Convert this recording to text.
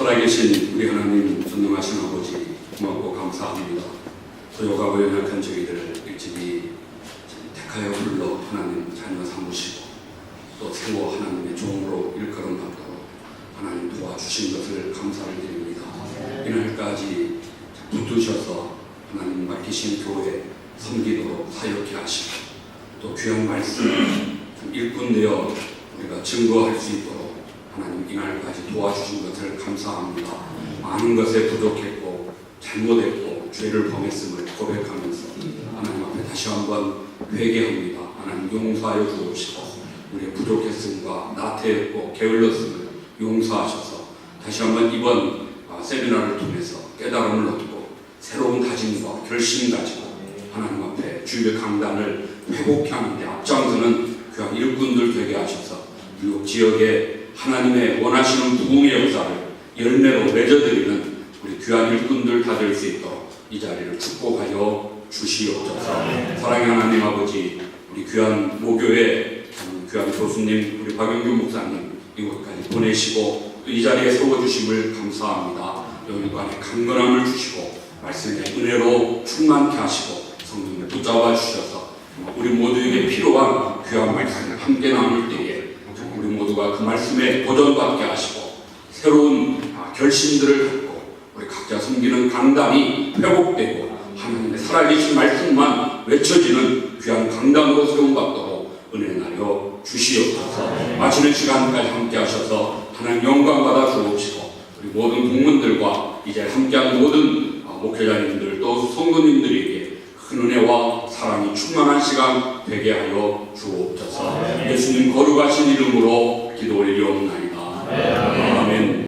살아계신 우리 하나님 전능하신 아버지 고맙고 감사합니다. 소요가고 연약한 저희들을 일찍이 택하여 불러 하나님 자녀 삼으시고 또 세워 하나님의 종으로 일컬음 받도록 하나님 도와주신 것을 감사를 드립니다. 이날까지 붙드셔서 하나님 맡기신 교회 섬기도록 사역케 하시고 또 귀한 말씀 일꾼되어 우리가 증거할 수 있도록 하나님 이날까지 도와주신 것을 감사합니다. 많은 것에 부족했고 잘못했고 죄를 범했음을 고백하면서 하나님 앞에 다시 한번 회개합니다. 하나님 용서하여 주옵시고 우리의 부족했음과 나태했고 게을렀음을 용서하셔서 다시 한번 이번 아, 세미나를 통해서 깨달음을 얻고 새로운 다짐과 결심 가지고 하나님 앞에 주일의 강단을 회복케 하는데 앞장서는 귀한 일꾼들 되게 하셔서 그리고 지역에 하나님의 원하시는 부흥의 역사를 열매로 맺어드리는 우리 귀한 일꾼들 다 될 수 있도록 이 자리를 축복하여 주시옵소서. 사랑의 하나님 아버지 우리 귀한 모교회 음, 귀한 교수님 우리 박영규 목사님 이곳까지 보내시고 또이 자리에 세워주심을 감사합니다. 여기간에 강건함을 주시고 말씀의 은혜로 충만케 하시고 성령에 붙잡아 주셔서 우리 모두에게 필요한 귀한 말씀을 함께 우리 모두가 그 말씀에 도전받게 하시고 새로운 아, 결심들을 갖고 우리 각자 섬기는 강단이 회복되고 하나님의 살아계신 말씀만 외쳐지는 귀한 강단으로 세움받도록 은혜 나여 주시옵소서. 마치는 시간까지 함께 하셔서 하나님 영광 받아 주옵시고 우리 모든 국민들과 이제 함께한 모든 아, 목회자님들 또 성도님들에게 큰 충만한 시간 되게 하여 주옵소서. 예수님 거룩하신 이름으로 기도 올리옵나이다.